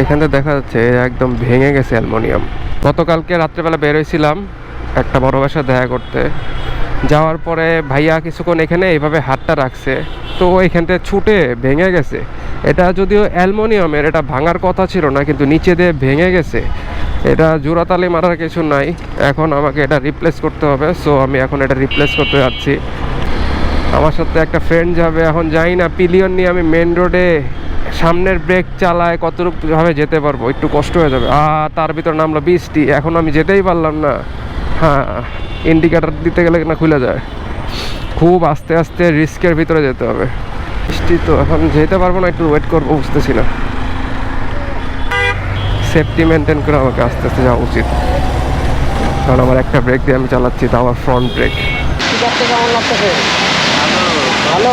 এখানে দেখা যাচ্ছে একদম ভেঙে গেছে অ্যালমোনিয়াম। গতকালকে রাত্রেবেলা বের হয়েছিলাম, একটা বড় বাসা দেখা করতে। যাওয়ার পরে ভাইয়া কিছুক্ষণ এখানে এইভাবে হাতটা রাখছে, তো এখান থেকে ছুটে ভেঙে গেছে। এটা যদিও অ্যালমোনিয়ামের, এটা ভাঙার কথা ছিল না, কিন্তু নিচে দিয়ে ভেঙে গেছে। এটা জোড়াতালি মারার কিছু নাই, এখন আমাকে এটা রিপ্লেস করতে হবে সো আমি এখন এটা রিপ্লেস করতে যাচ্ছি। আমার সাথে একটা ফ্রেন্ড যাবে, এখন যাই না পিলিয়ন নিয়ে আমি মেন রোডে সামনের ব্রেক চালায় কতটুকু ভাবে যেতে পারব? একটু কষ্ট হয়ে যাবে। আর তার ভিতর নামলো বৃষ্টি। এখন আমি যেতেই পারলাম না। হ্যাঁ ইন্ডিকেটার দিতে গেলে না খুলে যায়। খুব আস্তে আস্তে রিস্কের ভিতরে যেতে হবে। বৃষ্টি তো এখন যেতে পারব না একটু ওয়েট করব বুঝতেছি না। সেফটি মেনটেন করে আমাকে আস্তে আস্তে যাওয়া উচিত। কারণ আমার একটা ব্রেক দিয়ে আমি চালাচ্ছি তো আমার ফ্রন্ট ব্রেক ভালো।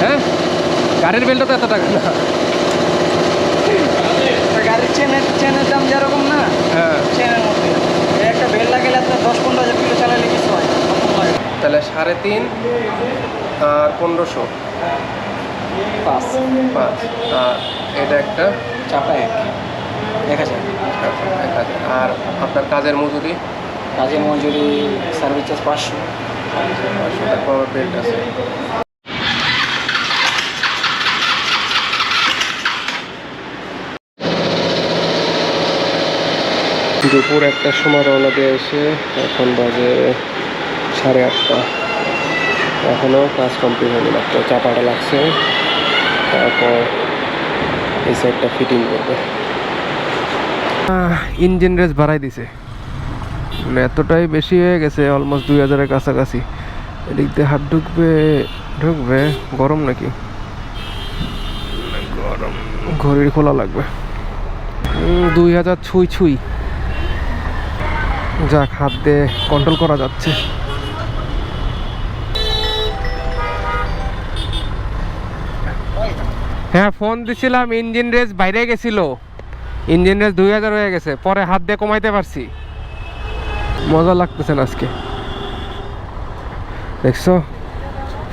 হ্যাঁ? গাড়ির বেলটা তো এত টাকা। না গাড়ির চেনের চেনের দাম যেরকম না হ্যাঁ। চেনের মধ্যে। একটা বেল লাগালে আপনার দশ পনেরো হাজার কিলো চালালে কিছু হয়। তাহলে সাড়ে তিন আর পনেরোশো। পাঁচ। পাঁচ। আর এটা একটা? চাপা এক। এক হাজার। এক হাজার। আর আপনার কাজের মজুরি? কাজের মজুরি সার্ভিস চার্জ পাঁচশো। পাঁচশো। টাকা বেল্ট আছে। দুপুর একটার সময় রওনা দিয়ে এসে এখন বাজে সাড়ে আটটা। এখনও কাজ কমপ্লিট হয়নি মাত্র চাপাটা লাগছে। তারপর এই সাইডটা ফিটিং করবে। ইঞ্জিন রেস বাড়াই দিছে। মানে এতটাই বেশি হয়ে গেছে অলমোস্ট দুই হাজারের কাছাকাছি। এদিক দিয়ে হাত ঢুকবে ঢুকবে গরম নাকি? গরম। ঘড়ির খোলা লাগবে। দুই হাজার ছুঁই ছুঁই। যাক, হাত দিয়ে কন্ট্রোল করা যাচ্ছে। হ্যাঁ ফোন দিছিলাম ইঞ্জিন রেস বাইরে গেছিল। ইঞ্জিন রেস দুই হাজার হয়ে গেছে, পরে হাত দিয়ে কমাইতে পারছি। মজা লাগতেছে না আজকে। দেখছ?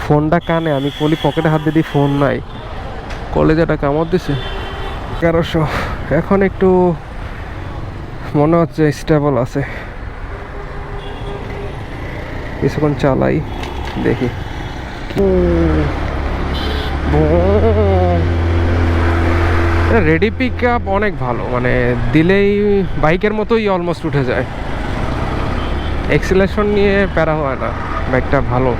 ফোনটা কানে, আমি কলি পকেটে হাত দিয়ে ফোন নাই। কলেজেটা কামড় দিছে। এগারোশো। এখন একটু মনে হচ্ছে স্টেবল আছে। কিছুক্ষণ চালাই, দেখি। রেডি পিক আপ অনেক ভালো মানে দিলেই বাইকের মতোই অলমোস্ট উঠে যায়। এক্সিলেশন নিয়ে প্যারা হয় না, বাইকটা ভালো।